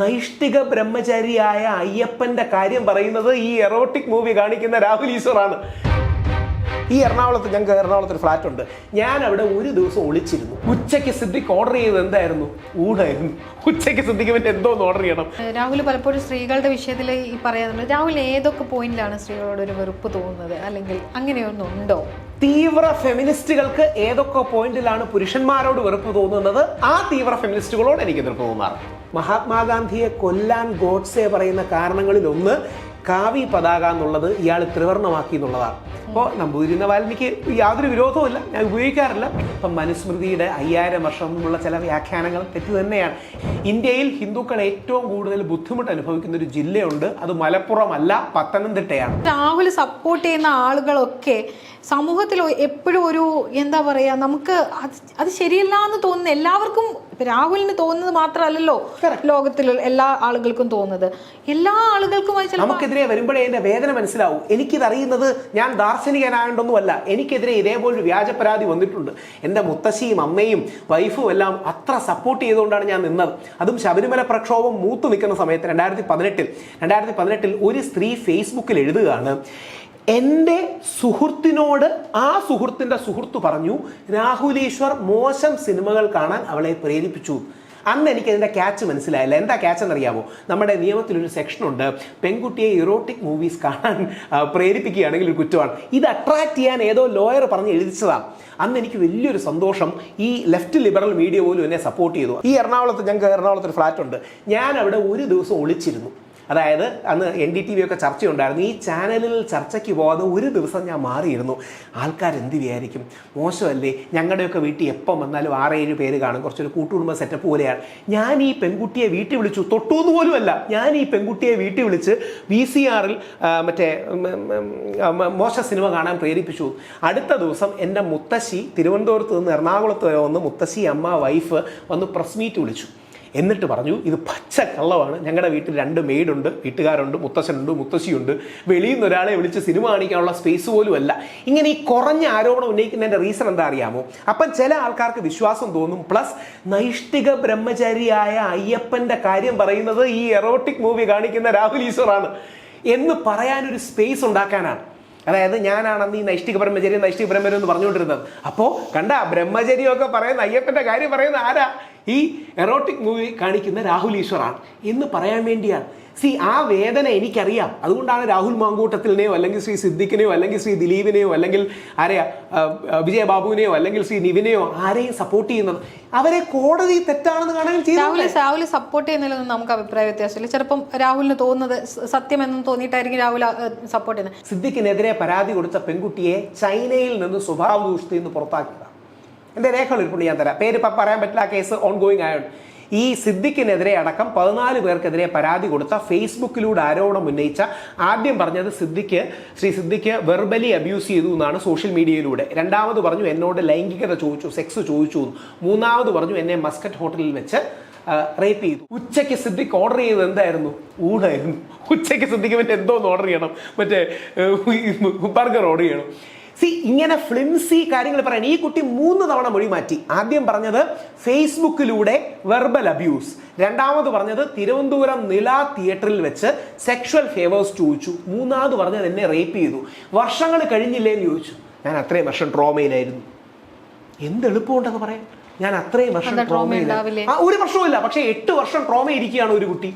നൈഷ്ഠിക ബ്രഹ്മചാരിയായ അയ്യപ്പന്റെ കാര്യം പറയുന്നത് ഈ എറോട്ടിക് മൂവി കാണിക്കുന്ന രാഹുൽ ഈശ്വറാണ്. ഈ എറണാകുളത്ത് ഞങ്ങൾക്ക് എറണാകുളത്ത് ഒരു ഫ്ലാറ്റ് ഉണ്ട്. ഞാൻ അവിടെ ഒരു ദിവസം ഒളിച്ചിരുന്നു. ഉച്ചയ്ക്ക് സിദ്ധിക്ക് ഓർഡർ ചെയ്തത് എന്തായിരുന്നു? ഊടായിരുന്നു ഉച്ചയ്ക്ക് സിദ്ദിഖ് പിന്നെ എന്തോന്ന് ഓർഡർ ചെയ്യണം. രാഹുൽ പലപ്പോഴും സ്ത്രീകളുടെ വിഷയത്തിൽ ഈ പറയാറുണ്ട്. രാഹുൽ ഏതൊക്കെ പോയിന്റിലാണ് സ്ത്രീകളോട് ഒരു വെറുപ്പ് തോന്നുന്നത്? അല്ലെങ്കിൽ അങ്ങനെയൊന്നും ഉണ്ടോ? തീവ്ര ഫെമിനിസ്റ്റുകൾക്ക് ഏതൊക്കെ പോയിന്റിലാണ് പുരുഷന്മാരോട് വെറുപ്പ് തോന്നുന്നത്? ആ തീവ്ര ഫെമിനിസ്റ്റുകളോട് എനിക്ക് എതിർപ്പ് തോന്നാറ്. മഹാത്മാഗാന്ധിയെ കൊല്ലാൻ ഗോഡ്സെ പറയുന്ന കാരണങ്ങളിൽ ഒന്ന് കാവി പതാക എന്നുള്ളത് ഇയാൾ ത്രിവർണമാക്കി എന്നുള്ളതാണ്. അപ്പോൾ നമ്പൂതിരിന്ന വാൽമീകി യാതൊരു വിരോധവുമില്ല. ഞാൻ ഉപയോഗിക്കാറില്ല. ഇപ്പം മനുസ്മൃതിയുടെ അയ്യായിരം വർഷം മുമ്പുള്ള ചില വ്യാഖ്യാനങ്ങൾ തെറ്റ് തന്നെയാണ്. ഇന്ത്യയിൽ ഹിന്ദുക്കൾ ഏറ്റവും കൂടുതൽ ബുദ്ധിമുട്ട് അനുഭവിക്കുന്ന ഒരു ജില്ലയുണ്ട്. അത് മലപ്പുറമല്ല പത്തനംതിട്ടയാണ്. രാഹുൽ സപ്പോർട്ട് ചെയ്യുന്ന ആളുകളൊക്കെ സമൂഹത്തിൽ എപ്പോഴും ഒരു എന്താ പറയാ നമുക്ക് അത് അത് ശരിയല്ല എന്ന് തോന്നുന്ന എല്ലാവർക്കും രാഹുലിന് തോന്നുന്നത് മാത്രമല്ലല്ലോ ലോകത്തിൽ എല്ലാ ആളുകൾക്കും തോന്നുന്നത്. എല്ലാ ആളുകൾക്കും അത് ചിലപ്പോൾ നമുക്കെതിരെ വരുമ്പോഴേ എന്റെ വേദന മനസ്സിലാവും. എനിക്കിത് അറിയുന്നത് ഞാൻ ദാർശനികനായോണ്ടൊന്നുമല്ല. എനിക്കെതിരെ ഇതേപോലൊരു വ്യാജ പരാതി വന്നിട്ടുണ്ട്. എന്റെ മുത്തശ്ശിയും അമ്മയും വൈഫും എല്ലാം അത്ര സപ്പോർട്ട് ചെയ്തുകൊണ്ടാണ് ഞാൻ നിന്നത്. അതും ശബരിമല പ്രക്ഷോഭം മൂത്തു നിൽക്കുന്ന സമയത്ത് രണ്ടായിരത്തി പതിനെട്ടിൽ രണ്ടായിരത്തി പതിനെട്ടിൽ ഒരു സ്ത്രീ ഫേസ്ബുക്കിൽ എഴുതുകയാണ് എന്റെ സുഹൃത്തിനോട് ആ സുഹൃത്തിന്റെ സുഹൃത്ത് പറഞ്ഞു രാഹുലീശ്വർ മോശം സിനിമകൾ കാണാൻ അവളെ പ്രേരിപ്പിച്ചു. അന്ന് എനിക്ക് അതിന്റെ ക്യാച്ച് മനസ്സിലായില്ല. എന്താ ക്യാച്ച് എന്നറിയാമോ നമ്മുടെ നിയമത്തിലൊരു സെക്ഷനുണ്ട് പെൺകുട്ടിയെ ഇറോട്ടിക് മൂവീസ് കാണാൻ പ്രേരിപ്പിക്കുകയാണെങ്കിൽ ഒരു കുറ്റമാണ്. ഇത് അട്രാക്ട് ചെയ്യാൻ ഏതോ ലോയർ പറഞ്ഞ് എഴുതിച്ചതാണ് അന്ന് എനിക്ക് വലിയൊരു സന്തോഷം ഈ ലെഫ്റ്റ് ലിബറൽ മീഡിയ പോലും എന്നെ സപ്പോർട്ട് ചെയ്തു. ഈ എറണാകുളത്ത് ഞങ്ങൾക്ക് എറണാകുളത്ത് ഒരു ഫ്ലാറ്റ് ഉണ്ട്. ഞാൻ അവിടെ ഒരു ദിവസം ഒളിച്ചിരുന്നു. അതായത് അന്ന് എൻ ഡി ടി വി ഒക്കെ ചർച്ചയുണ്ടായിരുന്നു. ഈ ചാനലിൽ ചർച്ചയ്ക്ക് പോകാതെ ഒരു ദിവസം ഞാൻ മാറിയിരുന്നു. ആൾക്കാർ എന്ത് വിചാരിക്കും? മോശമല്ലേ? ഞങ്ങളുടെയൊക്കെ വീട്ടിൽ എപ്പം വന്നാലും ആറേഴ് പേര് കാണും. കുറച്ചൊരു കൂട്ടുകുടുംബ സെറ്റപ്പ് പോലെയാണ്. ഞാൻ ഈ പെൺകുട്ടിയെ വീട്ടിൽ വിളിച്ചു. തൊട്ടൂന്ന് പോലുമല്ല. ഞാൻ ഈ പെൺകുട്ടിയെ വീട്ടിൽ വിളിച്ച് വി സി ആറിൽ മറ്റേ മോശ സിനിമ കാണാൻ പ്രേരിപ്പിച്ചു. അടുത്ത ദിവസം എന്റെ മുത്തശ്ശി തിരുവനന്തപുരത്ത് നിന്ന് എറണാകുളത്ത് വരെ വന്ന് മുത്തശ്ശി അമ്മ വൈഫ് വന്ന് പ്രസ് മീറ്റ് വിളിച്ചു. എന്നിട്ട് പറഞ്ഞു ഇത് പച്ച കള്ളമാണ് ഞങ്ങളുടെ വീട്ടിൽ രണ്ട് മെയ്ഡുണ്ട് വീട്ടുകാരുണ്ട് മുത്തശ്ശനുണ്ട് മുത്തശ്ശിയുണ്ട്. വെളിയിൽ നിന്ന് ഒരാളെ വിളിച്ച് സിനിമ കാണിക്കാനുള്ള സ്പേസ് പോലും അല്ല ഇങ്ങനെ ഈ കുറഞ്ഞ ആരോപണം ഉന്നയിക്കുന്നതിന്റെ റീസൺ എന്താ അറിയാമോ അപ്പം ചില ആൾക്കാർക്ക് വിശ്വാസം തോന്നും. പ്ലസ് നൈഷ്ഠിക ബ്രഹ്മചാരിയായ അയ്യപ്പന്റെ കാര്യം പറയുന്നത് ഈ എറോട്ടിക് മൂവി കാണിക്കുന്ന രാഹുൽ ഈശ്വറാണ്. എന്ന് പറയാനൊരു സ്പേസ് ഉണ്ടാക്കാനാണ്. അതായത് ഞാനാണെന്ന് ഈ നൈഷ്ഠിക ബ്രഹ്മചര്യം നൈഷ്ഠിക ബ്രഹ്മചര്യം എന്ന് പറഞ്ഞുകൊണ്ടിരുന്നത്. അപ്പോൾ കണ്ട ബ്രഹ്മചര്യമൊക്കെ പറയുന്ന അയ്യപ്പന്റെ കാര്യം പറയുന്ന ആരാ? ഈ എറോട്ടിക് മൂവി കാണിക്കുന്ന രാഹുൽ ഈശ്വറാണ്. എന്ന് പറയാൻ വേണ്ടിയാണ്. സി ആ വേദന എനിക്കറിയാം. അതുകൊണ്ടാണ് രാഹുൽ മാങ്കൂട്ടത്തിനെയോ അല്ലെങ്കിൽ ശ്രീ സിദ്ദിഖിനെയോ അല്ലെങ്കിൽ ശ്രീ ദിലീപിനെയോ അല്ലെങ്കിൽ ആരെയാ വിജയബാബുവിനെയോ അല്ലെങ്കിൽ ശ്രീ നിവിനെയോ ആരെയും സപ്പോർട്ട് ചെയ്യുന്നത്. അവരെ കോടതി തെറ്റാണെന്ന് കാണാൻ രാഹുൽ രാഹുൽ സപ്പോർട്ട് ചെയ്യുന്നില്ലെന്ന് നമുക്ക് അഭിപ്രായ വ്യത്യാസമില്ല. ചിലപ്പം രാഹുലിന് തോന്നുന്നത് സത്യം എന്നും തോന്നിയിട്ടായിരിക്കും രാഹുൽ സപ്പോർട്ട് ചെയ്യുന്നത്. സിദ്ദിഖിനെതിരെ പരാതി കൊടുത്ത പെൺകുട്ടിയെ ചൈനയിൽ നിന്ന് സ്വഭാവ ദൂഷത്തിൽ നിന്ന് എന്റെ രേഖകൾ ഇരിപ്പുണ്ട് ഞാൻ തരാം. പേര് ഇപ്പം പറയാൻ പറ്റില്ല ആ കേസ് ഓൺ ഗോയിങ് ആയതുകൊണ്ട് ഈ സിദ്ദിഖിനെതിരെ അടക്കം പതിനാല് പേർക്കെതിരെ പരാതി കൊടുത്ത ഫേസ്ബുക്കിലൂടെ ആരോപണം ഉന്നയിച്ച ആദ്യം പറഞ്ഞത് സിദ്ദിഖ് ശ്രീ സിദ്ദിഖ് വെർബലി അബ്യൂസ് ചെയ്തു എന്നാണ് സോഷ്യൽ മീഡിയയിലൂടെ രണ്ടാമത് പറഞ്ഞു എന്നോട് ലൈംഗികത ചോദിച്ചു സെക്സ് ചോദിച്ചു മൂന്നാമത് പറഞ്ഞു എന്നെ മസ്കറ്റ് ഹോട്ടലിൽ വെച്ച് റേപ്പ് ചെയ്തു. ഉച്ചയ്ക്ക് സിദ്ദിഖ് ഓർഡർ ചെയ്തത് എന്തായിരുന്നു? ഊണായിരുന്നു ഉച്ചയ്ക്ക് സിദ്ദിഖ് മറ്റേ എന്തോന്ന് ഓർഡർ ചെയ്യണം? മറ്റേ ബർഗർ ഓർഡർ ചെയ്യണം. സി ഇങ്ങനെ ഫ്ലിംസി കാര്യങ്ങൾ പറയാൻ ഈ കുട്ടി മൂന്ന് തവണ മൊഴി മാറ്റി. ആദ്യം പറഞ്ഞത് ഫേസ്ബുക്കിലൂടെ വെർബൽ അബ്യൂസ് രണ്ടാമത് പറഞ്ഞത് തിരുവനന്തപുരം നില തിയേറ്ററിൽ വെച്ച് സെക്ഷൽ ഫേവേഴ്സ് ചോദിച്ചു. മൂന്നാമത് പറഞ്ഞത് എന്നെ റേപ്പ് ചെയ്തു. വർഷങ്ങൾ കഴിഞ്ഞില്ലേ എന്ന് ചോദിച്ചു. ഞാൻ അത്രയും വർഷം ട്രോമയിലായിരുന്നു എന്ത് എളുപ്പമുണ്ടെന്ന് പറയാൻ? ഞാൻ അത്രയും വർഷം ഉണ്ടാവില്ലേ? ആ ഒരു വർഷവുമില്ല പക്ഷേ എട്ട് വർഷം ട്രോമ ഇരിക്കുകയാണ് ഒരു കുട്ടി.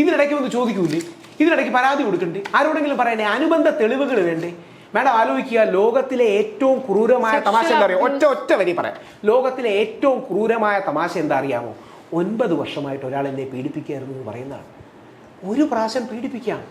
ഇതിനിടയ്ക്ക് ഒന്ന് ചോദിക്കൂലേ ഇതിനിടയ്ക്ക് പരാതി കൊടുക്കണ്ടേ? ആരോടെങ്കിലും പറയണേ അനുബന്ധ തെളിവുകൾ വേണ്ടേ? മാഡം ആലോചിക്കുക. ലോകത്തിലെ ഏറ്റവും ക്രൂരമായ തമാശ എന്താ അറിയാം? ഒറ്റ ഒറ്റ വരി പറയാം. ലോകത്തിലെ ഏറ്റവും ക്രൂരമായ തമാശ എന്താ അറിയാമോ? ഒൻപത് വർഷമായിട്ട് ഒരാൾ എന്നെ പീഡിപ്പിക്കുകയായിരുന്നു എന്ന് പറയുന്നതാണ്. ഒരു പ്രാവശ്യം പീഡിപ്പിക്കാം.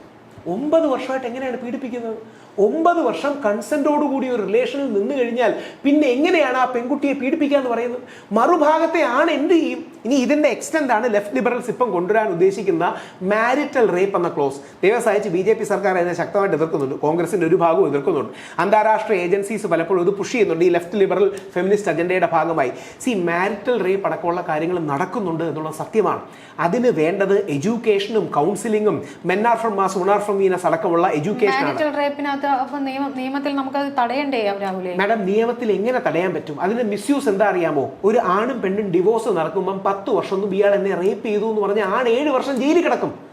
ഒമ്പത് വർഷമായിട്ട് എങ്ങനെയാണ് പീഡിപ്പിക്കുന്നത്? ഒമ്പത് വർഷം കൺസെന്റോടുകൂടി ഒരു റിലേഷനിൽ നിന്ന് കഴിഞ്ഞാൽ പിന്നെ എങ്ങനെയാണ് ആ പെൺകുട്ടിയെ പീഡിപ്പിക്കുക എന്ന് പറയുന്നത്? മറുഭാഗത്തെ ആണ് എന്ത് ചെയ്യും? ഇനി ഇതിന്റെ എക്സ്റ്റെൻഡ് ആണ് ലെഫ്റ്റ് ലിബറൽസ് ഇപ്പം കൊണ്ടുവരാൻ ഉദ്ദേശിക്കുന്ന മാരിറ്റൽ റേപ്പ് എന്ന ക്ലോസ് ദൈവം സഹായിച്ച് ബി ജെ പി സർക്കാർ അതിനെ ശക്തമായിട്ട് എതിർക്കുന്നുണ്ട്. കോൺഗ്രസിന്റെ ഒരു ഭാഗവും എതിർക്കുന്നുണ്ട്. അന്താരാഷ്ട്ര ഏജൻസീസ് പലപ്പോഴും ഇത് പുഷ് ചെയ്യുന്നുണ്ട്. ഈ ലെഫ്റ്റ് ലിബറൽ ഫെമിനിസ്റ്റ് അജണ്ടയുടെ ഭാഗമായി. സി മാരിറ്റൽ റേപ്പ് അടക്കമുള്ള കാര്യങ്ങൾ നടക്കുന്നുണ്ട് എന്നുള്ള സത്യമാണ്. അതിന് വേണ്ടത് എഡ്യൂക്കേഷനും കൗൺസിലിങ്ങും men are from Mars women are from Venus അടക്കമുള്ള എഡ്യൂക്കേഷനാണ് റേപ്പിനകത്ത് നിയമത്തിൽ നമുക്ക് തടയണ്ടേ രാഹുലെ? മാഡം നിയമത്തിൽ എങ്ങനെ തടയാൻ പറ്റും? അതിന്റെ മിസ്യൂസ് എന്താ അറിയാമോ? ഒരു ആണും പെണ്ണും ഡിവോഴ്സ് നടക്കുമ്പം പത്ത് വർഷം ഒന്നും ഇയാൾ എന്നെ റേപ്പ് ചെയ്തു എന്ന് പറഞ്ഞ ആൺ ഏഴ് വർഷം ജയിലിൽ കിടക്കും.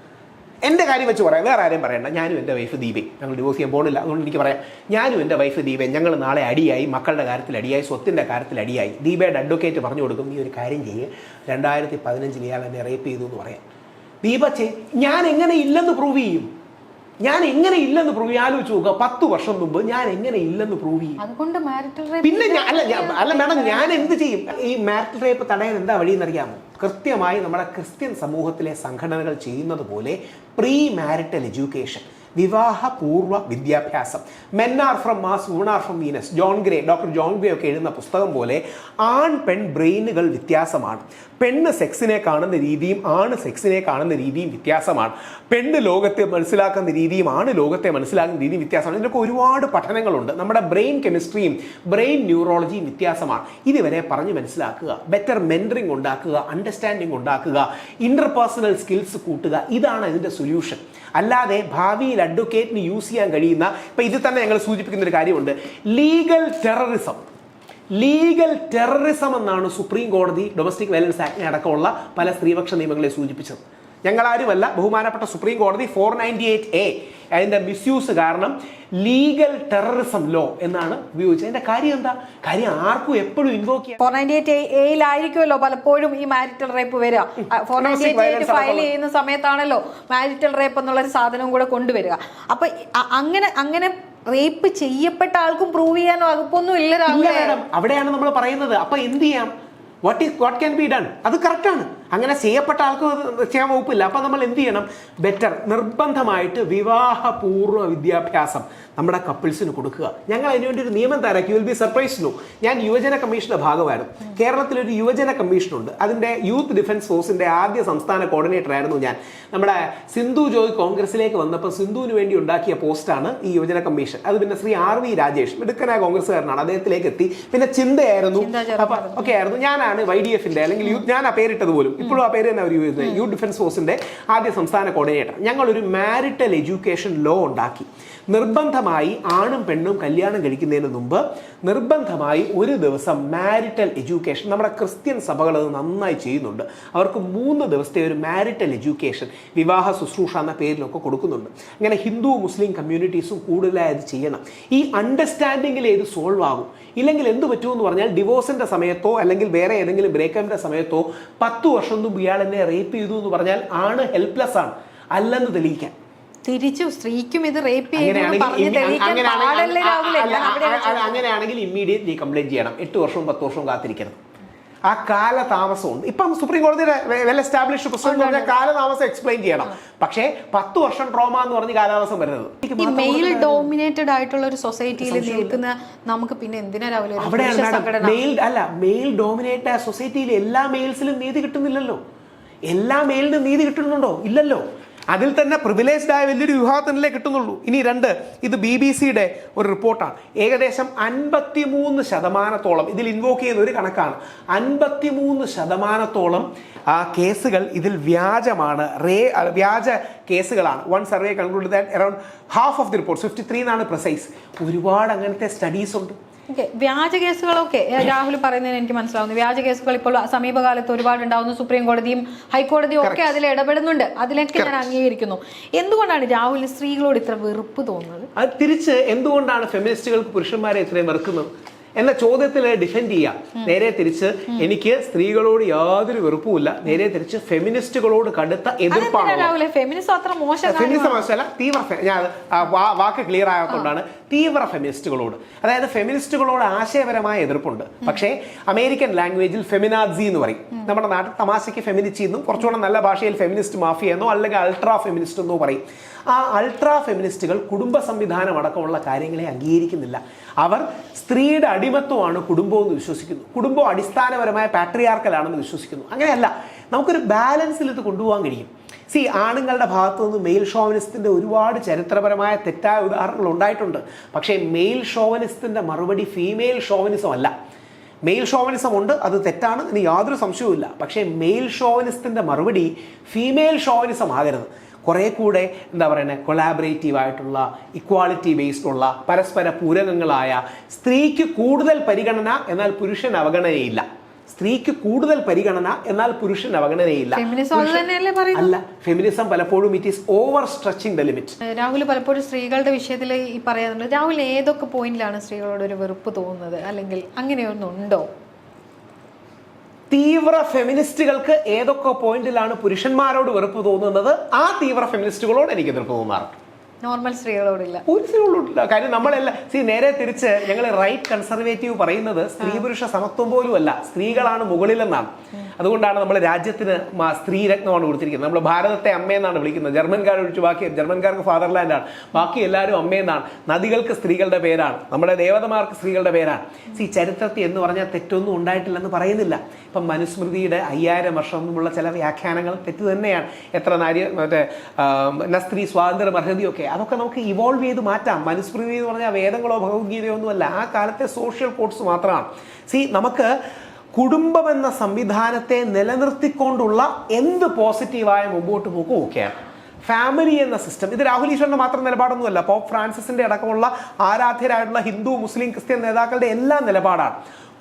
എന്റെ കാര്യം വെച്ച് പറയാം. വേറെ ആരെയും പറയണ്ട. ഞാനും എന്റെ വൈഫ് ദീപേ. ഞങ്ങൾ ഡിവോഴ്സ് ചെയ്യാൻ പോകുന്നില്ല. അതുകൊണ്ട് എനിക്ക് പറയാം. ഞാനും എന്റെ വൈഫ് ദീപേ. ഞങ്ങൾ നാളെ അടിയായി. മക്കളുടെ കാര്യത്തിൽ അടിയായി. സ്വത്തിന്റെ കാര്യത്തിൽ അടിയായി. ദീപയുടെ അഡ്വക്കേറ്റ് പറഞ്ഞു കൊടുക്കും നീ ഒരു കാര്യം ചെയ്യേ. രണ്ടായിരത്തി പതിനഞ്ചിൽ ഇയാൾ എന്നെ റേപ്പ് ചെയ്തു എന്ന് പറയാം. ദീപ ഞാൻ എങ്ങനെ ഇല്ലെന്ന് പ്രൂവ് ചെയ്യും? ഞാൻ എങ്ങനെ ഇല്ലെന്ന് പ്രൂവ് ചെയ്യും. ആലോചിച്ച് നോക്കുക പത്ത് വർഷം മുമ്പ് ഞാൻ എങ്ങനെ ഇല്ലെന്ന് പ്രൂവ് ചെയ്യും? അതുകൊണ്ട് പിന്നെ അല്ല അല്ല മാഡം ഞാൻ എന്ത് ചെയ്യും? ഈ മാരിറ്റൽ റേപ്പ് തടയാൻ എന്താ വഴിയെന്ന് അറിയാമോ കൃത്യമായി നമ്മുടെ ക്രിസ്ത്യൻ സമൂഹത്തിലെ സംഘടനകൾ ചെയ്യുന്നത് പോലെ പ്രീ മാരിറ്റൽ എഡ്യൂക്കേഷൻ വിവാഹപൂർവ വിദ്യാഭ്യാസം. Men are from Mars women are from Venus John Gray doctor John Gray ഒക്കെ എഴുതുന്ന പുസ്തകം പോലെ ആൺ പെൺ ബ്രെയിനുകൾ വ്യത്യാസമാണ്. പെണ്ണ് സെക്സിനെ കാണുന്ന രീതിയും ആണ് സെക്സിനെ കാണുന്ന രീതിയും വ്യത്യാസമാണ്. പെണ്ണ് ലോകത്തെ മനസ്സിലാക്കുന്ന രീതിയും ആണ് ലോകത്തെ മനസ്സിലാക്കുന്ന രീതിയും വ്യത്യാസമാണ്. ഇതിനൊക്കെ ഒരുപാട് പഠനങ്ങളുണ്ട്. നമ്മുടെ ബ്രെയിൻ കെമിസ്ട്രിയും ബ്രെയിൻ ന്യൂറോളജിയും വ്യത്യാസമാണ്. ഇതുവരെ പറഞ്ഞു മനസ്സിലാക്കുക ബെറ്റർ മെന്ററിങ് ഉണ്ടാക്കുക അണ്ടർസ്റ്റാൻഡിങ് ഉണ്ടാക്കുക ഇന്റർപേഴ്സണൽ സ്കിൽസ് കൂട്ടുക ഇതാണ് ഇതിന്റെ സൊല്യൂഷൻ അല്ലാതെ ഭാവിയിൽ അഡ്വക്കേറ്റിന് യൂസ് ചെയ്യാൻ കഴിയുന്ന ഇപ്പൊ ഇതിൽ തന്നെ ഞങ്ങൾ സൂചിപ്പിക്കുന്ന ഒരു കാര്യമുണ്ട്. ലീഗൽ ടെററിസം ലീഗൽ ടെററിസം എന്നാണ് സുപ്രീം കോടതി ഡൊമസ്റ്റിക് വയലൻസ് ആക്ടിനെ അടക്കമുള്ള പല സ്ത്രീപക്ഷ നിയമങ്ങളെ സൂചിപ്പിച്ചത്. ഞങ്ങളാരുമല്ല. ബഹുമാനപ്പെട്ട സുപ്രീം കോടതി ഫോർ നയന്റി എയ്റ്റ് എ അതിന്റെ മിസ്യൂസ് കാരണം ലീഗൽ ടെററിസം ലോ എന്നാണ് ഉപയോഗിച്ചത്. അതിന്റെ കാര്യം എന്താ? കാര്യം ആർക്കും എപ്പോഴും ഇൻവോക്ക് ചെയ്യാം ഫോർ നയന്റി എയ്റ്റ് എയിലായിരിക്കുമല്ലോ പലപ്പോഴും ഈ മാരിറ്റൽ റേപ്പ് വരിക. ഫോർ നയന്റി എയ്റ്റ് ഫയൽ ചെയ്യുന്ന സമയത്താണല്ലോ മാരിറ്റൽ റേപ്പ് എന്നുള്ള ഒരു സാധനം കൂടെ കൊണ്ടുവരിക. അപ്പൊ അങ്ങനെ അങ്ങനെ റേപ്പ് ചെയ്യപ്പെട്ട ആൾക്കും പ്രൂവ് ചെയ്യാൻ വകുപ്പൊന്നും ഇല്ല അവിടെയാണ് നമ്മൾ പറയുന്നത്. അപ്പൊ എന്ത് ചെയ്യാം? What is what can be done അത് കറക്റ്റാണ് അങ്ങനെ ചെയ്യപ്പെട്ട ആൾക്ക് ചെയ്യാൻ വകുപ്പില്ല. അപ്പം നമ്മൾ എന്ത് ചെയ്യണം? ബെറ്റർ നിർബന്ധമായിട്ട് വിവാഹപൂർവ വിദ്യാഭ്യാസം നമ്മുടെ കപ്പിൾസിന് കൊടുക്കുക. ഞങ്ങൾ അതിനുവേണ്ടി ഒരു നിയമം തയ്യാറാക്കി. വിൽ ബി സർപ്രൈസ് നോ ഞാൻ യുവജന കമ്മീഷന്റെ ഭാഗമായിരുന്നു. കേരളത്തിലൊരു യുവജന കമ്മീഷനുണ്ട്. അതിന്റെ യൂത്ത് ഡിഫൻസ് ഫോഴ്സിന്റെ ആദ്യ സംസ്ഥാന കോർഡിനേറ്റർ ആയിരുന്നു ഞാൻ. നമ്മുടെ സിന്ധു ജോയ് കോൺഗ്രസിലേക്ക് വന്നപ്പോൾ സിന്ധുവിന് വേണ്ടി ഉണ്ടാക്കിയ പോസ്റ്റാണ് ഈ യുവജന കമ്മീഷൻ. അത് പിന്നെ ശ്രീ ആർ വി രാജേഷ് മിടുക്കനായ കോൺഗ്രസ്സുകാരനാണ്. അദ്ദേഹത്തിലേക്ക് എത്തി. പിന്നെ ചിന്തയായിരുന്നു. അപ്പം. ഒക്കെ ആയിരുന്നു. ഞാനാണ് വൈ ഡി എഫിന്റെ അല്ലെങ്കിൽ യൂത്ത് ഞാൻ ആ പേരിട്ടത് പോലും. ഇപ്പോഴും ആ പേര് തന്നെ അവർ യൂസ് ചെയ്യുന്നത്. യൂത്ത് ഡിഫൻസ് ഫോഴ്സിന്റെ ആദ്യ സംസ്ഥാന കോർഡിനേറ്റർ ഞങ്ങൾ ഒരു മാരിറ്റൽ എഡ്യൂക്കേഷൻ ലോ ഉണ്ടാക്കി. നിർബന്ധമായി ആണും പെണ്ണും കല്യാണം കഴിക്കുന്നതിന് മുമ്പ് നിർബന്ധമായി ഒരു ദിവസം മാരിറ്റൽ എഡ്യൂക്കേഷൻ നമ്മുടെ ക്രിസ്ത്യൻ സഭകൾ അത് നന്നായി ചെയ്യുന്നുണ്ട്. അവർക്ക് മൂന്ന് ദിവസത്തെ ഒരു മാരിറ്റൽ എഡ്യൂക്കേഷൻ വിവാഹ ശുശ്രൂഷ എന്ന പേരിലൊക്കെ കൊടുക്കുന്നുണ്ട്. അങ്ങനെ ഹിന്ദു മുസ്ലിം കമ്മ്യൂണിറ്റീസും കൂടുതലായി അത് ചെയ്യണം. ഈ അണ്ടർസ്റ്റാൻഡിങ്ങിൽ ഇത് സോൾവ് ആകും. ഇല്ലെങ്കിൽ എന്ത് പറ്റുമെന്ന് പറഞ്ഞാൽ ഡിവോഴ്സിന്റെ സമയത്തോ അല്ലെങ്കിൽ വേറെ ഏതെങ്കിലും ബ്രേക്കപ്പിന്റെ സമയത്തോ പത്ത് വർഷം മുമ്പ് ഇയാൾ എന്നെ റേപ്പ് ചെയ്തു എന്ന് പറഞ്ഞാൽ ആണ് ഹെൽപ്ലെസ് ആണ്. അല്ലെന്ന് തെളിയിക്കാൻ. തിരിച്ചു സ്ത്രീക്കും ഇത് റേപ്പ് അങ്ങനെയാണെങ്കിൽ ഇമ്മീഡിയറ്റ്ലി കംപ്ലൈന്റ് ചെയ്യണം. എട്ട് വർഷവും പത്ത് വർഷവും കാത്തിരിക്കരുത്. ആ കാലതാമസമുണ്ട്. ഇപ്പം സുപ്രീം കോടതിയുടെ വെൽ എസ്റ്റാബ്ലിഷ്ഡ് പ്രസിഡന്റ് പറഞ്ഞ കാലതാമസം എക്സ്പ്ലെയിൻ ചെയ്യണം. പക്ഷേ പത്ത് വർഷം ട്രോമ എന്ന് പറഞ്ഞ് കാലതാമസം വരുന്നത്. ഈ മെയിൽ ഡോമിനേറ്റഡ് ആയിട്ടുള്ള ഒരു സൊസൈറ്റിയിൽ നിൽക്കുന്ന നമുക്ക് പിന്നെ എന്തിനാ രാവിലെ മെയിൽ അല്ല മെയിൽ ഡോമിനേറ്റ് സൊസൈറ്റിയിൽ എല്ലാ മെയിൽസിലും നീതി കിട്ടുന്നില്ലല്ലോ. എല്ലാ മെയിലിനും നീതി കിട്ടുന്നുണ്ടോ? ഇല്ലല്ലോ. അതിൽ തന്നെ പ്രിവിലേജ്ഡ് ആയ വലിയൊരു വിഭാഗത്തിനല്ലേ കിട്ടുന്നുള്ളൂ. ഇനി രണ്ട് ഇത് ബി ബി സിയുടെ ഒരു റിപ്പോർട്ടാണ്. ഏകദേശം അൻപത്തിമൂന്ന് ശതമാനത്തോളം ഇതിൽ ഇൻവോക്ക് ചെയ്യുന്ന ഒരു കണക്കാണ്. അൻപത്തിമൂന്ന് ശതമാനത്തോളം കേസുകൾ ഇതിൽ വ്യാജമാണ്. റേ വ്യാജ കേസുകളാണ്. One survey conclude that around half of the report fifty three എന്നാണ് പ്രിസൈസ് ഒരുപാട് അങ്ങനത്തെ സ്റ്റഡീസ് ഉണ്ട്. ഓക്കെ വ്യാജ കേസുകളൊക്കെ രാഹുൽ പറയുന്നതിന് എനിക്ക് മനസ്സിലാവുന്നു. വ്യാജ കേസുകൾ ഇപ്പോൾ സമീപകാലത്ത് ഒരുപാട് ഉണ്ടാവുന്നു. സുപ്രീം കോടതിയും ഹൈക്കോടതിയും ഒക്കെ അതിൽ ഇടപെടുന്നുണ്ട്. അതിലൊക്കെ ഞാൻ അംഗീകരിക്കുന്നു. എന്തുകൊണ്ടാണ് രാഹുലിന് സ്ത്രീകളോട് ഇത്ര വെറുപ്പ് തോന്നുന്നത്? അത് തിരിച്ച് എന്തുകൊണ്ടാണ് ഫെമിനിസ്റ്റുകൾക്ക് പുരുഷന്മാരെ ഇത്രയും വെറുക്കുന്നത്? എന്ന ചോദ്യത്തിൽ ഡിഫെൻഡ് ചെയ്യാം. നേരെ തിരിച്ച് എനിക്ക് സ്ത്രീകളോട് യാതൊരു വെറുപ്പുമില്ല. നേരെ തിരിച്ച് ഫെമിനിസ്റ്റുകളോട് കടുത്ത എതിർപ്പാണ് ഫെമിനിസം മനസ്സിലല്ല തീവ്ര ഞാൻ വാക്ക് ക്ലിയർ ആയതുകൊണ്ടാണ് തീവ്ര ഫെമിനിസ്റ്റുകളോട് അതായത് ഫെമിനിസ്റ്റുകളോട് ആശയപരമായ എതിർപ്പുണ്ട്. പക്ഷേ അമേരിക്കൻ ലാംഗ്വേജിൽ ഫെമിനാസി എന്ന് പറയും. നമ്മുടെ നാട്ടിൽ തമാശയ്ക്ക് ഫെമിനിച്ചി എന്നും കുറച്ചുകൂടെ നല്ല ഭാഷയിൽ ഫെമിനിസ്റ്റ് മാഫിയ എന്നോ അല്ലെങ്കിൽ അൾട്രാ ഫെമിനിസ്റ്റ് എന്നോ പറയും. ആ അൾട്രാ ഫെമിനിസ്റ്റുകൾ കുടുംബ സംവിധാനം അടക്കമുള്ള കാര്യങ്ങളെ അംഗീകരിക്കുന്നില്ല. അവർ സ്ത്രീയുടെ അടിമത്വമാണ് കുടുംബം എന്ന് വിശ്വസിക്കുന്നു. കുടുംബം അടിസ്ഥാനപരമായ പാട്രിയാർക്കലാണെന്ന് വിശ്വസിക്കുന്നു. അങ്ങനെയല്ല നമുക്കൊരു ബാലൻസിൽ ഇത് കൊണ്ടുപോകാൻ കഴിയും. സി ആണുങ്ങളുടെ ഭാഗത്തു നിന്ന് മെയിൽ ഷോവനിസത്തിന്റെ ഒരുപാട് ചരിത്രപരമായ തെറ്റായ ഉദാഹരണങ്ങൾ ഉണ്ടായിട്ടുണ്ട്. പക്ഷേ മെയിൽ ഷോവനിസത്തിന്റെ മറുപടി ഫീമെയിൽ ഷോവനിസം അല്ല. മെയിൽ ഷോവനിസം ഉണ്ട് അത് തെറ്റാണ് ഇനി യാതൊരു സംശയവുമില്ല. പക്ഷേ മെയിൽ ഷോവനിസത്തിന്റെ മറുപടി ഫീമെയിൽ ഷോവനിസം ആകരുത്. കുറേ കൂടെ എന്താ പറയുന്നത് കൊളാബറേറ്റീവ് ആയിട്ടുള്ള ഇക്വാളിറ്റി ബേസ്ഡ് ഉള്ള പരസ്പര പൂരകങ്ങളായ സ്ത്രീക്ക് കൂടുതൽ പരിഗണന എന്നാൽ പുരുഷൻ അവഗണനയില്ല. സ്ത്രീക്ക് കൂടുതൽ പരിഗണന എന്നാൽ പുരുഷൻ അവഗണനയില്ല. അല്ല ഫെമിനിസം പലപ്പോഴും it is over stretching the limit Rahul പലപ്പോഴും സ്ത്രീകളുടെ വിഷയത്തിൽ ഈ പറയാറുണ്ട് രാഹുൽ ഏതൊക്കെ പോയിന്റിലാണ് സ്ത്രീകളോട് ഒരു വെറുപ്പ് തോന്നുന്നത്? അല്ലെങ്കിൽ അങ്ങനെയൊന്നും ഉണ്ടോ തീവ്ര ഫെമിനിസ്റ്റുകൾക്ക് ഏതൊക്കെ പോയിന്റിലാണ് പുരുഷന്മാരോട് വെറുപ്പ് തോന്നുന്നത്? ആ തീവ്ര ഫെമിനിസ്റ്റുകളോട് എനിക്ക് എതിർപ്പ് തോന്നാറുണ്ട്. നോർമൽ സ്ത്രീകളോടില്ല. ഒരു സ്ത്രീകളോടില്ല. കാര്യം നമ്മളെല്ലാം സി നേരെ തിരിച്ച് ഞങ്ങൾ റൈറ്റ് കൺസർവേറ്റീവ് പറയുന്നത് സ്ത്രീ പുരുഷ സമത്വം പോലും അല്ല സ്ത്രീകളാണ് മുകളിലെന്നാണ്. അതുകൊണ്ടാണ് നമ്മൾ രാജ്യത്തിന് മ- സ്ത്രീ രത്നമാണ് കൊടുത്തിരിക്കുന്നത്. നമ്മൾ ഭാരതത്തെ അമ്മയെന്നാണ് വിളിക്കുന്നത്. ജർമ്മൻകാർ ഒഴിച്ച് ബാക്കി ജർമ്മൻകാർക്ക് ഫാദർലാൻഡാണ് ബാക്കി എല്ലാവരും അമ്മയെന്നാണ്. നദികൾക്ക് സ്ത്രീകളുടെ പേരാണ്. നമ്മുടെ ദേവതമാർക്ക് സ്ത്രീകളുടെ പേരാണ്. സി ചരിത്രത്തിൽ എന്ന് പറഞ്ഞാൽ തെറ്റൊന്നും ഉണ്ടായിട്ടില്ലെന്ന് പറയുന്നില്ല. ഇപ്പം മനുസ്മൃതിയുടെ അയ്യായിരം വർഷം മുമ്പുള്ള ചില വ്യാഖ്യാനങ്ങൾ തെറ്റ് തന്നെയാണ്. എത്ര നാരി മറ്റേ സ്ത്രീ സ്വാതന്ത്ര്യം അർഹതയൊക്കെ. അതൊക്കെ നമുക്ക് ഇവോൾവ് ചെയ്ത് മാറ്റാം. മനുസ്മൃതി എന്ന് പറഞ്ഞാൽ വേദങ്ങളോ ഭഗവത്ഗീതയോ ഒന്നുമല്ല. ആ കാലത്തെ സോഷ്യൽ കോഡ്സ് മാത്രമാണ്. സി നമുക്ക് കുടുംബം എന്ന സംവിധാനത്തെ നിലനിർത്തിക്കൊണ്ടുള്ള എന്ത് പോസിറ്റീവായ മുമ്പോട്ട് പോക്കും ഒക്കെയാണ്. ഫാമിലി എന്ന സിസ്റ്റം ഇത് രാഹുൽ ഈശ്വറിന്റെ മാത്രം നിലപാടൊന്നുമല്ല. പോപ്പ് ഫ്രാൻസിസിന്റെ അടക്കമുള്ള ആരാധ്യരായിട്ടുള്ള ഹിന്ദു മുസ്ലിം ക്രിസ്ത്യൻ നേതാക്കളുടെ എല്ലാ നിലപാടാണ്.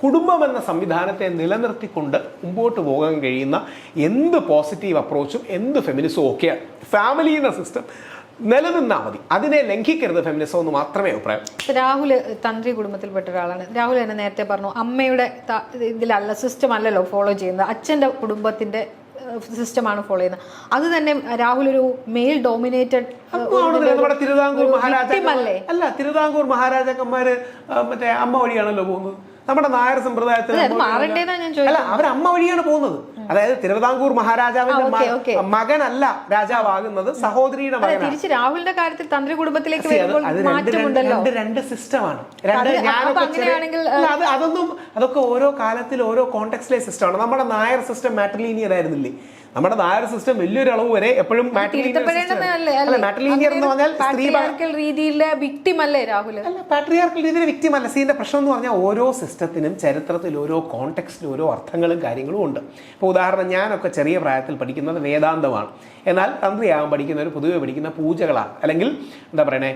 കുടുംബം എന്ന സംവിധാനത്തെ നിലനിർത്തിക്കൊണ്ട് മുമ്പോട്ട് പോകാൻ കഴിയുന്ന എന്ത് പോസിറ്റീവ് അപ്രോച്ചും എന്ത് ഫെമിനിസവും ഒക്കെയാണ്. ഫാമിലി എന്ന സിസ്റ്റം നിലനിന്നാൽ മതി. അതിനെ ലംഘിക്കരുത് ഫെമിനിസം എന്ന് മാത്രമേ അഭിപ്രായം. രാഹുൽ തന്ത്രി കുടുംബത്തിൽപ്പെട്ട ഒരാളാണ്. രാഹുൽ എന്നെ നേരത്തെ പറഞ്ഞു അമ്മയുടെ ഇതിലല്ല സിസ്റ്റം അല്ലല്ലോ ഫോളോ ചെയ്യുന്നത്. അച്ഛന്റെ കുടുംബത്തിന്റെ സിസ്റ്റമാണ് ഫോളോ ചെയ്യുന്നത്. അത് തന്നെ രാഹുൽ ഒരു മെയിൽ ഡോമിനേറ്റഡ് തിരുവിതാംകൂർ മഹാരാജാക്കന്മാരല്ലേ അല്ല? തിരുവിതാംകൂർ മഹാരാജാക്കന്മാര് മറ്റേ അമ്മ വഴിയാണല്ലോ പോകുന്നത്. നമ്മുടെ നായർ സമ്പ്രദായത്തിൽ അല്ല അവർ അമ്മ വഴിയാണ് പോകുന്നത്. അതായത് തിരുവിതാംകൂർ മഹാരാജാവിന്റെ. മകനല്ല രാജാവാകുന്നത് സഹോദരിയുടെ മകൻ തിരിച്ച് രാഹുലിന്റെ കാര്യത്തിൽ തന്ത്രി കുടുംബത്തിലേക്ക് വരുമ്പോൾ രണ്ട് സിസ്റ്റമാണ്. അത് അതൊന്നും അതൊക്കെ ഓരോ കാലത്തിൽ ഓരോ കോണ്ടെക്സ്റ്റിലെ സിസ്റ്റമാണ് നമ്മുടെ നായർ സിസ്റ്റം മാട്രിലീനിയർ ആയിരുന്നില്ലേ? നമ്മുടെ നായർ സിസ്റ്റം വലിയൊരു അളവ് വരെ എപ്പോഴും രീതിയിലെ വിക്ടിം അല്ലേ രാഹുൽ അല്ല പാട്രിയാർക്കൽ രീതിയിലെ അല്ല. സീന്റെ പ്രശ്നം എന്ന് പറഞ്ഞാൽ ഓരോ സിസ്റ്റത്തിനും ചരിത്രത്തിൽ ഓരോ കോണ്ടെക്സ്റ്റിൽ ഓരോ അർത്ഥങ്ങളും കാര്യങ്ങളും ഉണ്ട്. ഇപ്പോൾ ഉദാഹരണം ഞാനൊക്കെ ചെറിയ പ്രായത്തിൽ പഠിക്കുന്നത് വേദാന്തമാണ്. എന്നാൽ തന്ത്രിയാകാൻ പഠിക്കുന്നവർ പൊതുവെ പഠിക്കുന്ന പൂജകളാണ്. അല്ലെങ്കിൽ എന്താ പറയണേ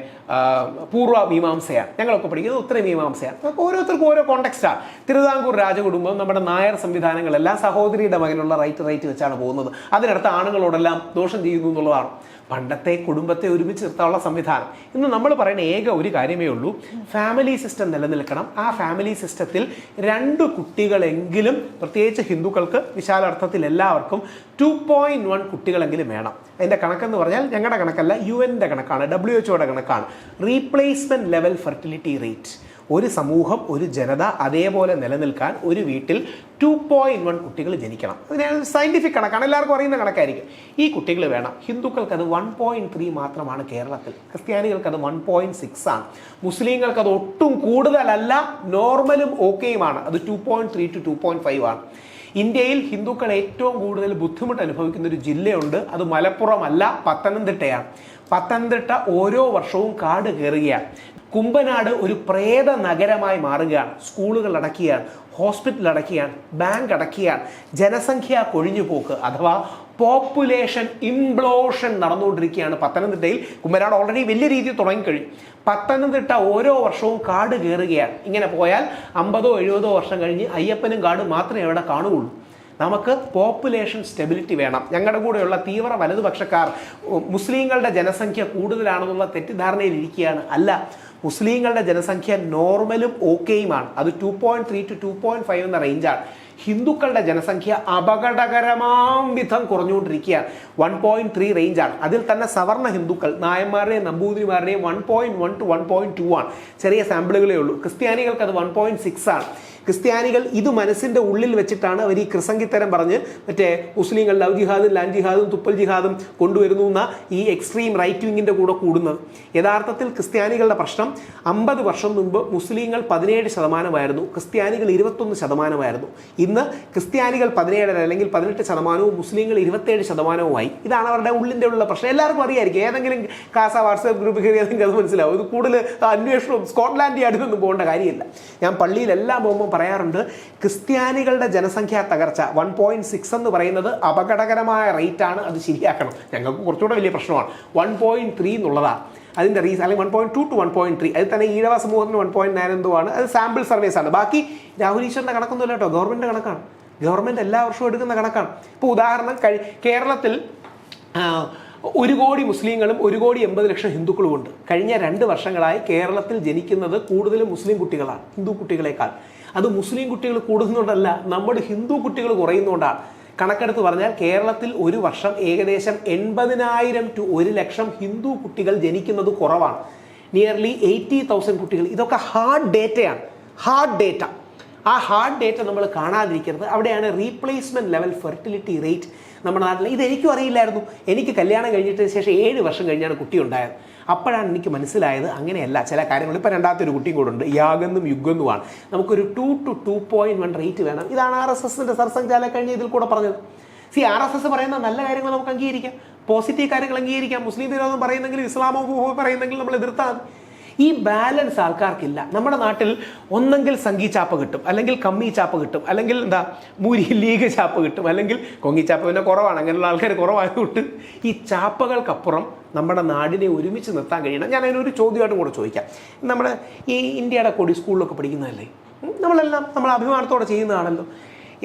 പൂർവ മീമാംസയാണ്. ഞങ്ങളൊക്കെ പഠിക്കുന്നത് ഉത്തര മീമാംസയാണ്. അപ്പോൾ ഓരോരുത്തർക്കും ഓരോ കോണ്ടെക്സ്റ്റാണ് തിരുവിതാംകൂർ രാജകുടുംബം നമ്മുടെ നായർ സംവിധാനങ്ങളെല്ലാം സഹോദരിയുടെ മകനുള്ള റൈറ്റ് റൈറ്റ് വെച്ചാണ് പോകുന്നത്. അതിനടുത്ത് ആണുങ്ങളോടെല്ലാം ദോഷം ചെയ്യുന്നു എന്നുള്ളതാണ്. പണ്ടത്തെ കുടുംബത്തെ ഒരുമിച്ച് നിർത്താനുള്ള സംവിധാനം. ഇന്ന് നമ്മൾ പറയുന്ന ഏക ഒരു കാര്യമേ ഉള്ളൂ. ഫാമിലി സിസ്റ്റം നിലനിൽക്കണം. ആ ഫാമിലി സിസ്റ്റത്തിൽ രണ്ട് കുട്ടികളെങ്കിലും പ്രത്യേകിച്ച് ഹിന്ദുക്കൾക്ക് വിശാലാർത്ഥത്തിൽ എല്ലാവർക്കും ടു പോയിന്റ് വൺ കുട്ടികളെങ്കിലും വേണം. അതിന്റെ കണക്കെന്ന് പറഞ്ഞാൽ ഞങ്ങളുടെ കണക്കല്ല യു എന്റെ കണക്കാണ് ഡബ്ല്യു എച്ച്ഒയുടെ കണക്കാണ്. റീപ്ലേസ്മെന്റ് ലെവൽ ഫെർട്ടിലിറ്റി റേറ്റ് ഒരു സമൂഹം ഒരു ജനത അതേപോലെ നിലനിൽക്കാൻ ഒരു വീട്ടിൽ ടു പോയിന്റ് വൺ കുട്ടികൾ ജനിക്കണം. അതിന് സയന്റിഫിക് കണക്കാണ്. എല്ലാവർക്കും അറിയുന്ന കണക്കായിരിക്കും. ഈ കുട്ടികൾ വേണം. ഹിന്ദുക്കൾക്ക് അത് വൺ പോയിന്റ് ത്രീ മാത്രമാണ് കേരളത്തിൽ. ക്രിസ്ത്യാനികൾക്ക് അത് വൺ പോയിന്റ് സിക്സ് ആണ്. മുസ്ലിങ്ങൾക്ക് അത് ഒട്ടും കൂടുതലല്ല നോർമലും ഓക്കെയുമാണ്. അത് two point three to two point five ആണ്. ഇന്ത്യയിൽ ഹിന്ദുക്കൾ ഏറ്റവും കൂടുതൽ ബുദ്ധിമുട്ട് അനുഭവിക്കുന്ന ഒരു ജില്ലയുണ്ട്. അത് മലപ്പുറമല്ല പത്തനംതിട്ടയാണ്. പത്തനംതിട്ട ഓരോ വർഷവും കാട് കയറുകയാണ്. കുമ്പനാട് ഒരു പ്രേത നഗരമായി മാറുകയാണ്. സ്കൂളുകൾ അടക്കുകയാണ് ഹോസ്പിറ്റൽ അടക്കുകയാണ് ബാങ്ക് അടക്കുകയാണ് ജനസംഖ്യ കൊഴിഞ്ഞുപോക്ക് അഥവാ പോപ്പുലേഷൻ ഇംപ്ലോഷൻ നടന്നുകൊണ്ടിരിക്കുകയാണ് പത്തനംതിട്ടയിൽ. കുമ്പനാട് ഓൾറെഡി വലിയ രീതിയിൽ തുടങ്ങിക്കഴിഞ്ഞു. പത്തനംതിട്ട ഓരോ വർഷവും കാട് കയറുകയാണ്. ഇങ്ങനെ പോയാൽ അമ്പതോ എഴുപതോ വർഷം കഴിഞ്ഞ് അയ്യപ്പനും കാട് മാത്രമേ അവിടെ കാണുകയുള്ളൂ. നമുക്ക് പോപ്പുലേഷൻ സ്റ്റെബിലിറ്റി വേണം. ഞങ്ങളുടെ കൂടെയുള്ള തീവ്ര വലതുപക്ഷക്കാർ മുസ്ലിങ്ങളുടെ ജനസംഖ്യ കൂടുതലാണെന്നുള്ള തെറ്റിദ്ധാരണയിൽ ഇരിക്കുകയാണ്. അല്ല മുസ്ലിങ്ങളുടെ ജനസംഖ്യ നോർമലും ഓക്കെയുമാണ്. അത് two point three two two point five എന്ന റേഞ്ചാണ് ഹിന്ദുക്കളുടെ ജനസംഖ്യ അപകടകരമാം വിധം കുറഞ്ഞുകൊണ്ടിരിക്കുകയാണ്. വൺ പോയിന്റ് ത്രീ റേഞ്ചാണ് അതിൽ തന്നെ സവർണ ഹിന്ദുക്കൾ നായന്മാരുടെയും നമ്പൂതിരിമാരുടെയും one point one to one point two ആണ്. ചെറിയ സാമ്പിളുകളേ ഉള്ളൂ. ക്രിസ്ത്യാനികൾക്ക് അത് വൺ പോയിന്റ് സിക്സ് ആണ്. ക്രിസ്ത്യാനികൾ ഇത് മനസ്സിന്റെ ഉള്ളിൽ വെച്ചിട്ടാണ് അവർ ഈ ക്രിസംഗിത്തരം പറഞ്ഞ് മറ്റേ മുസ്ലിങ്ങൾ ലവ് ജിഹാദും ലാൻ ജിഹാദും തുപ്പൽ ജിഹാദും കൊണ്ടുവരുന്നു എന്ന ഈ എക്സ്ട്രീം റൈറ്റ് വിങ്ങിന്റെ കൂടെ കൂടുന്നത്. യഥാർത്ഥത്തിൽ ക്രിസ്ത്യാനികളുടെ പ്രശ്നം അമ്പത് വർഷം മുമ്പ് മുസ്ലിങ്ങൾ പതിനേഴ് ശതമാനമായിരുന്നു. ക്രിസ്ത്യാനികൾ ഇരുപത്തൊന്ന് ശതമാനമായിരുന്നു. ഇന്ന് ക്രിസ്ത്യാനികൾ പതിനേഴര അല്ലെങ്കിൽ പതിനെട്ട് ശതമാനവും മുസ്ലിങ്ങൾ ഇരുപത്തേഴ് ശതമാനവുമായി. ഇതാണ് അവരുടെ ഉള്ളിന്റെ ഉള്ള പ്രശ്നം. എല്ലാവർക്കും അറിയായിരിക്കും. ഏതെങ്കിലും കാസ വാട്സാപ്പ് ഗ്രൂപ്പ് കയറിയാൽ നിങ്ങൾക്ക് അത് മനസ്സിലാവും. ഇത് കൂടുതൽ അന്വേഷണവും സ്കോട്ട്ലാൻഡ് യാർഡിലൊന്നും പോകേണ്ട കാര്യമില്ല. ഞാൻ പള്ളിയിലെല്ലാം പോകുമ്പോൾ പറയാറുണ്ട് ക്രിസ്ത്യാനികളുടെ ജനസംഖ്യാ തകർച്ച വൺ പോയിന്റ് സിക്സ് എന്ന് പറയുന്നത് അപകടകരമായ റേറ്റ് ആണ് അത് ശരിയാക്കണം. ഞങ്ങൾക്ക് കുറച്ചുകൂടെ വലിയ പ്രശ്നമാണ്. വൺ പോയിന്റ് ത്രീ എന്നുള്ളതാണ് അതിന്റെ റീസൺ അല്ലെങ്കിൽ one point two to one point three അത് തന്നെ ഈഴവ സമൂഹത്തിന് വൺ പോയിന്റ് നയൻ എന്തോ ആണ് അത് സാമ്പിൾ സർവീസ് ആണ്. ബാക്കി രാഹുൽ ഈശ്വറിന്റെ കണക്കൊന്നുമില്ല കേട്ടോ. ഗവൺമെന്റ് കണക്കാണ്. ഗവൺമെന്റ് എല്ലാ വർഷവും എടുക്കുന്ന കണക്കാണ്. ഇപ്പോൾ ഉദാഹരണം കഴി കേരളത്തിൽ ഒരു കോടി മുസ്ലിങ്ങളും ഒരു കോടി എൺപത് ലക്ഷം ഹിന്ദുക്കളും ഉണ്ട് കഴിഞ്ഞ രണ്ട് വർഷങ്ങളായി കേരളത്തിൽ ജനിക്കുന്നത് കൂടുതലും മുസ്ലിം കുട്ടികളാണ്. ഹിന്ദു കുട്ടികളെക്കാൾ. അത് മുസ്ലിം കുട്ടികൾ കൂടുന്നതുകൊണ്ടല്ല നമ്മുടെ ഹിന്ദു കുട്ടികൾ കുറയുന്നതുകൊണ്ടാണ് കണക്കെടുത്ത് പറഞ്ഞാൽ കേരളത്തിൽ ഒരു വർഷം ഏകദേശം എൺപതിനായിരം ടു ഒരു ലക്ഷം ഹിന്ദു കുട്ടികൾ ജനിക്കുന്നത് കുറവാണ്. നിയർലി എയ്റ്റി തൗസൻഡ് കുട്ടികൾ. ഇതൊക്കെ ഹാർഡ് ഡേറ്റയാണ് ഹാർഡ് ഡേറ്റ ആ ഹാർഡ് ഡേറ്റ നമ്മൾ കാണാതിരിക്കരുത്. അവിടെയാണ് റീപ്ലേസ്മെന്റ് ലെവൽ ഫെർട്ടിലിറ്റി റേറ്റ് നമ്മുടെ നാട്ടിൽ. ഇത് എനിക്കും അറിയില്ലായിരുന്നു. എനിക്ക് കല്യാണം കഴിഞ്ഞിട്ട് ശേഷം ഏഴ് വർഷം കഴിഞ്ഞാണ് കുട്ടി ഉണ്ടായത്. അപ്പോഴാണ് എനിക്ക് മനസ്സിലായത് അങ്ങനെയല്ല ചില കാര്യങ്ങൾ. ഇപ്പം രണ്ടാമത്തെ ഒരു കുട്ടിയും കൂടെ ഉണ്ട്. യാഗെന്നും യുഗെന്നുമാണ്. നമുക്കൊരു two to two point one rate വേണം. ഇതാണ് ആർ എസ് എസിന്റെ സർസംഘചാല കഴിഞ്ഞ ഇതിൽ കൂടെ പറഞ്ഞത്. സി ആർ എസ് എസ് പറയുന്ന നല്ല കാര്യങ്ങൾ നമുക്ക് അംഗീകരിക്കാം. പോസിറ്റീവ് കാര്യങ്ങൾ അംഗീകരിക്കാം. മുസ്ലിം വിരോധം പറയുന്നെങ്കിൽ ഇസ്ലാമോ പറയുന്നെങ്കിൽ നമ്മൾ എതിർത്താൽ. ഈ ബാലൻസ് ആൾക്കാർക്കില്ല. നമ്മുടെ നാട്ടിൽ ഒന്നെങ്കിൽ സംഘി ചാപ്പ കിട്ടും അല്ലെങ്കിൽ കമ്മി ചാപ്പ കിട്ടും അല്ലെങ്കിൽ എന്താ മൂരി ലീഗ് ചാപ്പ കിട്ടും അല്ലെങ്കിൽ കൊങ്ങി ചാപ്പ പിന്നെ കുറവാണ് അങ്ങനെയുള്ള ആൾക്കാർ കുറവായതുകൊണ്ട് ഈ ചാപ്പകൾക്കപ്പുറം നമ്മുടെ നാടിനെ ഒരുമിച്ച് നിർത്താൻ കഴിയണം. ഞാൻ അതിനൊരു ചോദ്യമായിട്ടും കൂടെ ചോദിക്കാം. നമ്മുടെ ഈ ഇന്ത്യയുടെ കൊടി സ്കൂളിലൊക്കെ പഠിക്കുന്നതല്ലേ? നമ്മളെല്ലാം നമ്മൾ അഭിമാനത്തോടെ ചെയ്യുന്നതാണല്ലോ.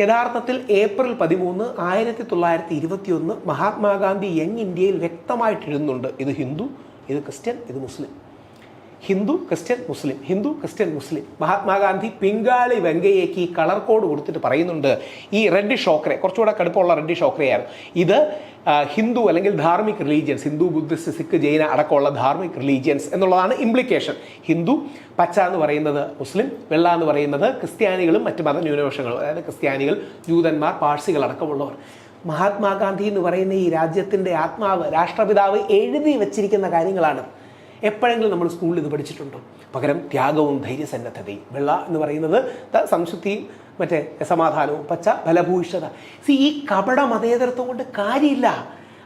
യഥാർത്ഥത്തിൽ ഏപ്രിൽ പതിമൂന്ന് ആയിരത്തി തൊള്ളായിരത്തി ഇരുപത്തി ഒന്ന് മഹാത്മാഗാന്ധി യങ് ഇന്ത്യയിൽ വ്യക്തമായിട്ട് എഴുതുന്നുണ്ട് ഇത് ഹിന്ദു ഇത് ക്രിസ്ത്യൻ ഇത് Muslim. Hindu Christian Muslim. Hindu Christian Muslim. Mahatma Gandhi Pingali വെങ്കയ്യക്ക് ഈ കളർ കോഡ് കൊടുത്തിട്ട് പറയുന്നുണ്ട്. ഈ റെഡ് ഷോക്രെ കുറച്ചുകൂടെ കടുപ്പമുള്ള റെഡ് ഷോക്രയായിരുന്നു ഇത് ഹിന്ദു അല്ലെങ്കിൽ ധാർമ്മിക് റിലീജിയൻസ് ഹിന്ദു ബുദ്ധിസ്റ്റ് സിഖ് ജൈന അടക്കമുള്ള ധാർമ്മിക് റിലീജിയൻസ് എന്നുള്ളതാണ് ഇംപ്ലിക്കേഷൻ ഹിന്ദു പച്ച എന്ന് പറയുന്നത് മുസ്ലിം വെള്ള എന്ന് പറയുന്നത് ക്രിസ്ത്യാനികളും മറ്റ് മതന്യൂനപക്ഷങ്ങളും അതായത് ക്രിസ്ത്യാനികൾ ജൂതന്മാർ പാഴ്സികൾ അടക്കമുള്ളവർ. മഹാത്മാഗാന്ധി എന്ന് പറയുന്ന ഈ രാജ്യത്തിന്റെ ആത്മാവ് രാഷ്ട്രപിതാവ് എഴുതി വച്ചിരിക്കുന്ന കാര്യങ്ങളാണ്. എപ്പോഴെങ്കിലും നമ്മൾ സ്കൂളിൽ ഇത് പഠിച്ചിട്ടുണ്ടോ? പകരം ത്യാഗവും ധൈര്യസന്നദ്ധതയും. വെള്ള എന്ന് പറയുന്നത് സംശുദ്ധിയും മറ്റേ സമാധാനവും പച്ച ഫലഭൂയിഷ്ഠത സി ഈ കപട മതേതരത്വം കൊണ്ട് കാര്യമില്ല.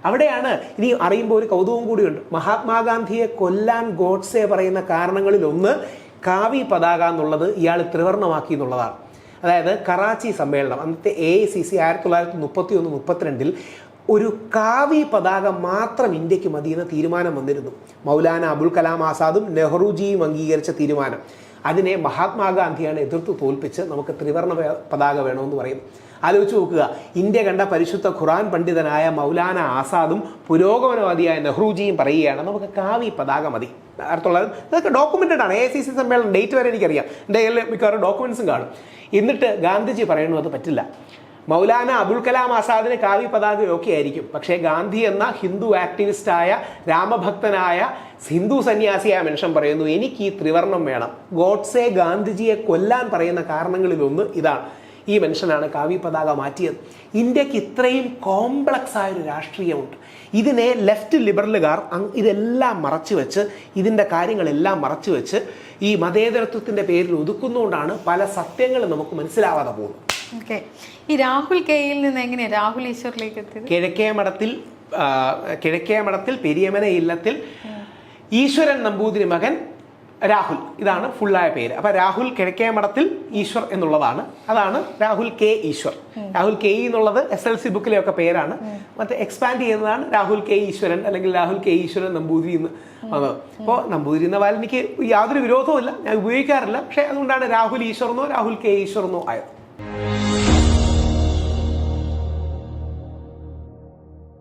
അവിടെയാണ് ഇനി അറിയുമ്പോൾ ഒരു കൗതുകം കൂടിയുണ്ട്. മഹാത്മാഗാന്ധിയെ കൊല്ലാൻ ഗോഡ്സെ പറയുന്ന കാരണങ്ങളിൽ ഒന്ന് കാവി പതാക എന്നുള്ളത് ഇയാൾ ത്രിവർണമാക്കി എന്നുള്ളതാണ്. അതായത് കറാച്ചി സമ്മേളനം അന്നത്തെ എ ഐ സി സി ആയിരത്തി തൊള്ളായിരത്തി മുപ്പത്തി ഒന്ന് മുപ്പത്തിരണ്ടിൽ ഒരു കാവി പതാക മാത്രം ഇന്ത്യയ്ക്ക് മതിയെന്ന തീരുമാനം വന്നിരുന്നു. മൗലാന അബുൽ കലാം ആസാദും നെഹ്റുജിയും അംഗീകരിച്ച തീരുമാനം. അതിനെ മഹാത്മാഗാന്ധിയാണ് എതിർത്ത് തോൽപ്പിച്ച് നമുക്ക് ത്രിവർണ പതാക വേണമെന്ന് പറയും. ആലോചിച്ച് നോക്കുക. ഇന്ത്യ കണ്ട പരിശുദ്ധ ഖുറാൻ പണ്ഡിതനായ മൗലാന ആസാദും പുരോഗമനവാദിയായ നെഹ്റുജിയും പറയുകയാണ് നമുക്ക് കാവി പതാക മതി. തൊള്ളായിരത്തി ഇതൊക്കെ ഡോക്യുമെന്റഡ് ആണ്. എ സി സി സമ്മേളനം ഡേറ്റ് വരെ എനിക്കറിയാം. എന്റെ കയ്യിൽ മിക്കവാറും ഡോക്യുമെൻസും കാണും. എന്നിട്ട് ഗാന്ധിജി പറയുന്നു അത് പറ്റില്ല. മൗലാന അബുൽ കലാം ആസാദിന് കാവി പതാകയൊക്കെ ആയിരിക്കും. പക്ഷേ ഗാന്ധി എന്ന ഹിന്ദു ആക്ടിവിസ്റ്റായ രാമഭക്തനായ ഹിന്ദു സന്യാസിയായ മനുഷ്യൻ പറയുന്നു എനിക്ക് ഈ ത്രിവർണം വേണം. ഗോഡ്സെ ഗാന്ധിജിയെ കൊല്ലാൻ പറയുന്ന കാരണങ്ങളിലൊന്ന് ഇതാണ്. ഈ മനുഷ്യനാണ് കാവ്യ പതാക മാറ്റിയത്. ഇന്ത്യയ്ക്ക് ഇത്രയും കോംപ്ലക്സ് ആയ ഒരു രാഷ്ട്രീയമുണ്ട്. ഇതിനെ ലെഫ്റ്റ് ലിബറലുകാർ ഇതെല്ലാം മറച്ചു വെച്ച് ഇതിന്റെ കാര്യങ്ങളെല്ലാം മറച്ചു വെച്ച് ഈ മതേതരത്വത്തിന്റെ പേരിൽ ഒതുക്കുന്നതുകൊണ്ടാണ് പല സത്യങ്ങളും നമുക്ക് മനസ്സിലാവാതെ പോകുന്നത്. ഓക്കെ. ഈ രാഹുൽ കെയിൽ നിന്ന് എങ്ങനെയാ? രാഹുൽ ഈശ്വറിലേക്ക് എത്തിയത്? കിഴക്കേ മഠത്തിൽ കിഴക്കേ മഠത്തിൽ പെരിയമന ഇല്ലത്തിൽ ഈശ്വരൻ നമ്പൂതിരി മകൻ രാഹുൽ. ഇതാണ് ഫുള്ളായ പേര്. അപ്പൊ രാഹുൽ കിഴക്കേ മഠത്തിൽ ഈശ്വർ എന്നുള്ളതാണ്. അതാണ് രാഹുൽ കെ ഈശ്വർ. രാഹുൽ കെ എന്നുള്ളത് എസ് എൽ സി ബുക്കിലെ ഒക്കെ പേരാണ് മറ്റേ എക്സ്പാൻഡ് ചെയ്യുന്നതാണ് രാഹുൽ കെ ഈശ്വരൻ അല്ലെങ്കിൽ രാഹുൽ കെ ഈശ്വരൻ നമ്പൂതിരി എന്ന് വന്നത്. അപ്പോൾ നമ്പൂതിരി എന്ന വാൽ എനിക്ക് യാതൊരു വിരോധവുമില്ല. ഞാൻ ഉപയോഗിക്കാറില്ല. പക്ഷേ അതുകൊണ്ടാണ് രാഹുൽ ഈശ്വർ എന്നോ രാഹുൽ കെ ഈശ്വർ എന്നോ ആയത്. Música